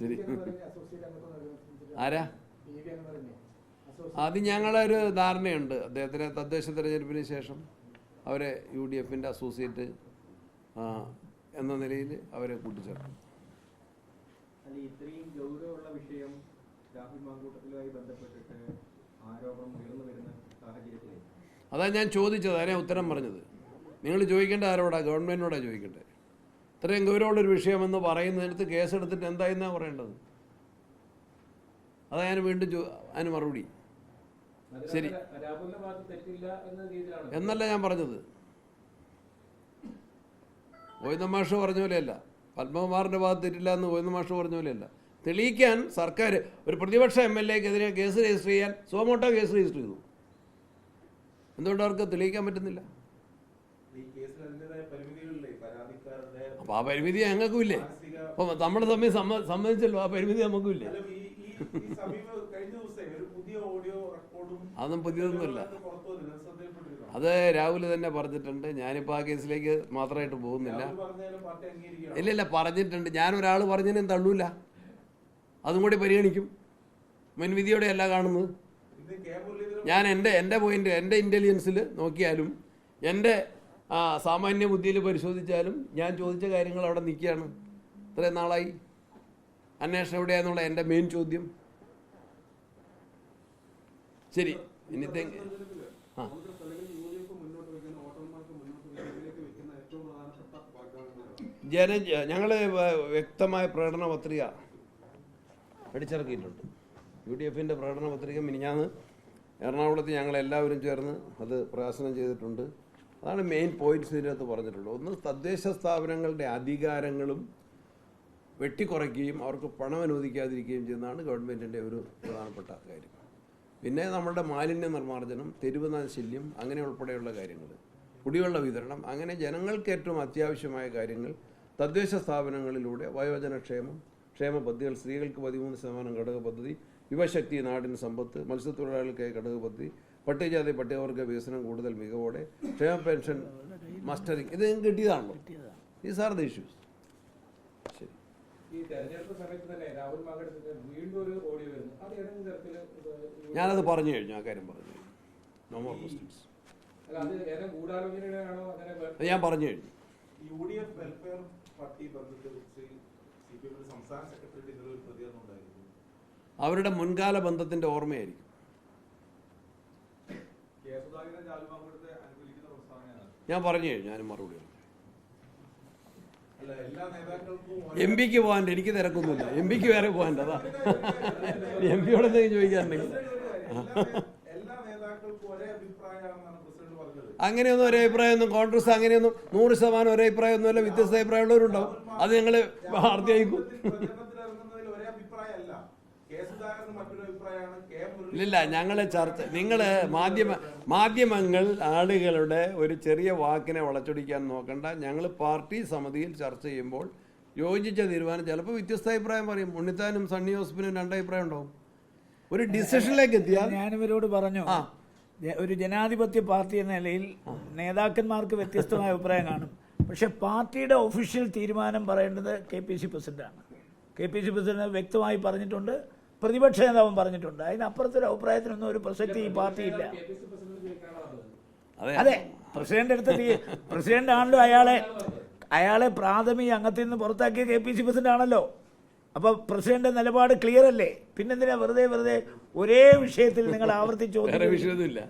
ശരി. ആരാ? അത് ഞങ്ങളൊരു ധാരണയുണ്ട്. അദ്ദേഹത്തിന് തദ്ദേശ തെരഞ്ഞെടുപ്പിന് ശേഷം അവരെ യു ഡി എഫിന്റെ അസോസിയേറ്റ് എന്ന നിലയിൽ അവരെ കൂട്ടിച്ചേർക്കും അല്ല ഇത്രയും ഗൗരവമുള്ള വിഷയം രാഹുൽ മാങ്കൂട്ടത്തിലുമായി ബന്ധപ്പെട്ടിട്ട് ആരോപണം ഉയർന്നു വരുന്ന സാഹചര്യത്തിൽ അതാ ഞാൻ ചോദിച്ചത് അതിനെ ഉത്തരം പറഞ്ഞത്? നിങ്ങൾ ചോദിക്കേണ്ട ആരോടാ? ഗവൺമെന്റിനോടാ ചോദിക്കേണ്ടത്? ഇത്രയും ഗൗരവമുള്ളൊരു വിഷയമെന്ന് പറയുന്നിടത്ത് കേസെടുത്തിട്ട് എന്തായെന്നാ പറയേണ്ടത്? അതാ ഞാൻ വീണ്ടും അതിന് മറുപടി. ശരി. എന്നല്ല ഞാൻ പറഞ്ഞത്. ഗോവിന്ദമാഷ് പറഞ്ഞ പോലെയല്ല. പത്മകുമാറിന്റെ ഭാഗത്ത് തെറ്റില്ല എന്ന് ഗോവിന്ദമാഷ് പറഞ്ഞ പോലെയല്ല. തെളിയിക്കാൻ സർക്കാർ ഒരു പ്രതിപക്ഷ എം എൽ എക്കെതിരെ കേസ് രജിസ്റ്റർ ചെയ്യാൻ സോമോട്ടോ കേസ് രജിസ്റ്റർ ചെയ്തു. എന്തുകൊണ്ട് അവർക്ക് തെളിയിക്കാൻ പറ്റുന്നില്ല? അപ്പോൾ ആ പരിമിതി ഞങ്ങൾക്കും ഇല്ലേ അപ്പൊ നമ്മൾ തമ്മിൽ സമ്മതിച്ചല്ലോ ആ പരിമിതി നമുക്കും ഇല്ലേ അതൊന്നും പുതിയതൊന്നുമല്ല. അത് രാഹുൽ രാഹുൽ തന്നെ പറഞ്ഞിട്ടുണ്ട്. ഞാനിപ്പോൾ ആ കേസിലേക്ക് മാത്രമായിട്ട് പോകുന്നില്ല. ഇല്ല ഇല്ല പറഞ്ഞിട്ടുണ്ട്. ഞാൻ ഒരാൾ പറഞ്ഞതിനും തള്ളൂല. അതും കൂടി പരിഗണിക്കും. മുൻവിധിയോടെ അല്ല കാണുന്നത്. ഞാൻ എന്റെ എന്റെ പോയിന്റ് എന്റെ ഇന്റലിജൻസിൽ നോക്കിയാലും എന്റെ ആ, സാമാന്യ ബുദ്ധിയിൽ പരിശോധിച്ചാലും ഞാൻ ചോദിച്ച കാര്യങ്ങൾ അവിടെ നിൽക്കുകയാണ്. ഇത്രയും നാളായി. അന്വേഷണം എവിടെയാന്നുള്ള എന്റെ മെയിൻ ചോദ്യം. ശരി ആ. ജന ഞങ്ങൾ വ്യക്തമായ പ്രകടന പത്രിക അടിച്ചിറക്കിയിട്ടുണ്ട്. യു ഡി എഫിന്റെ പ്രകടന പത്രിക മിനിഞ്ഞാന്ന് എറണാകുളത്ത് ഞങ്ങൾ എല്ലാവരും ചേർന്ന് അത് പ്രകാശനം ചെയ്തിട്ടുണ്ട്. അതാണ് മെയിൻ പോയിന്റ്സ് ഇതിനകത്ത് പറഞ്ഞിട്ടുള്ളത്. ഒന്ന് തദ്ദേശ സ്ഥാപനങ്ങളുടെ അധികാരങ്ങളും വെട്ടിക്കുറയ്ക്കുകയും അവർക്ക് പണം അനുവദിക്കാതിരിക്കുകയും ചെയ്യുന്നതാണ് ഗവൺമെന്റിന്റെ ഒരു പ്രധാനപ്പെട്ട കാര്യം. പിന്നെ നമ്മുടെ മാലിന്യ നിർമ്മാർജനം തെരുവ് നാശല്യം അങ്ങനെ ഉൾപ്പെടെയുള്ള കാര്യങ്ങൾ. കുടിവെള്ള വിതരണം അങ്ങനെ ജനങ്ങൾക്ക് ഏറ്റവും അത്യാവശ്യമായ കാര്യങ്ങൾ തദ്ദേശ സ്ഥാപനങ്ങളിലൂടെ വയോജനക്ഷേമം ക്ഷേമ പദ്ധതികൾ സ്ത്രീകൾക്ക് പതിമൂന്ന് ശതമാനം ഘടക പദ്ധതി യുവശക്തി നാടിന് സമ്പത്ത് മത്സ്യത്തൊഴിലാളികൾക്കായി ഘടക പദ്ധതി പട്ടികജാതി പട്ടികവർഗ വികസനം കൂടുതൽ മികവോടെ ക്ഷേമ പെൻഷൻ മസ്റ്ററിങ് ഇത് നിങ്ങൾക്ക് കിട്ടിയതാണല്ലോ. ദീസ് ആർ ദ ഇഷ്യൂസ് ശരി. ഞാനത് പറഞ്ഞു കഴിഞ്ഞു ആ കാര്യം പറഞ്ഞു കഴിഞ്ഞു. നോ മോർ ക്വസ്റ്റ്യൻസ് ഞാൻ പറഞ്ഞു കഴിഞ്ഞു. U D F welfare party ബന്ധത്തെ കുറിച്ച് സി പി എമ്മിന്റെ സംസ്ഥാന സെക്രട്ടറി ഇന്നലെ ഒരു പ്രതികരണം ഉണ്ടായിരുന്നു അവരുടെ മുൻകാല ബന്ധത്തിന്റെ ഓർമ്മയായിരിക്കും. ഞാൻ പറഞ്ഞു ഞാനും മറുപടി എം പിക്ക് പോകാൻ എനിക്ക് തിരക്കൊന്നുമില്ല. എം പിക്ക് വേറെ പോകാൻ അതാ. എം പിയോട് എന്തെങ്കിലും ചോദിക്കാറുണ്ടെങ്കിൽ അങ്ങനെയൊന്നും ഒരേ അഭിപ്രായമൊന്നും കോൺഗ്രസ് അങ്ങനെയൊന്നും നൂറ് ശതമാനം ഒരേ അഭിപ്രായമൊന്നുമല്ല വ്യത്യസ്ത അഭിപ്രായമുള്ളവരുണ്ടാവും. അത് ഞങ്ങൾ വാർത്തയായിരിക്കും ഇല്ലില്ല ഞങ്ങൾ ചർച്ച നിങ്ങൾ മാധ്യമ മാധ്യമങ്ങൾ ആളുകളുടെ ഒരു ചെറിയ വാക്കിനെ വളച്ചൊടിക്കാൻ നോക്കണ്ട. ഞങ്ങൾ പാർട്ടി സമിതിയിൽ ചർച്ച ചെയ്യുമ്പോൾ യോജിച്ച തീരുമാനം ചിലപ്പോൾ വ്യത്യസ്ത അഭിപ്രായം പറയും. ഉണ്ണിത്താനും സണ്ണി ജോസഫിനും രണ്ടഭിപ്രായം ഉണ്ടാവും. ഒരു ഡിസിഷനിലേക്ക് എത്തിയാൽ ഞാനിവരോട് ഇവരോട് പറഞ്ഞു. ആ. ഒരു ജനാധിപത്യ പാർട്ടി എന്ന നിലയിൽ നേതാക്കന്മാർക്ക് വ്യത്യസ്തമായ അഭിപ്രായം കാണും. പക്ഷെ പാർട്ടിയുടെ ഒഫീഷ്യൽ തീരുമാനം പറയേണ്ടത് കെ പി സി പ്രസിഡന്റാണ്. കെ പി സി പ്രസിഡന്റ് വ്യക്തമായി പറഞ്ഞിട്ടുണ്ട്. പ്രതിപക്ഷ നേതാവും പറഞ്ഞിട്ടുണ്ട്. അതിനപ്പുറത്തൊരു അഭിപ്രായത്തിനൊന്നും ഒരു പ്രസക്തി ഈ പാർട്ടിയില്ല. അത്. പ്രസിഡന്റ് എടുത്ത പ്രസിഡന്റ് ആണല്ലോ അയാളെ അയാളെ പ്രാഥമിക അംഗത്തിൽ നിന്ന് പുറത്താക്കിയ കെ പി സി പ്രസിഡന്റ് ആണല്ലോ. അപ്പോൾ പ്രസിഡന്റ് നിലപാട് ക്ലിയർ അല്ലേ? പിന്നെന്തിനാ വെറുതെ വെറുതെ ഒരേ വിഷയത്തിൽ നിങ്ങൾ ആവർത്തിച്ചു വിഷയമൊന്നുമില്ല.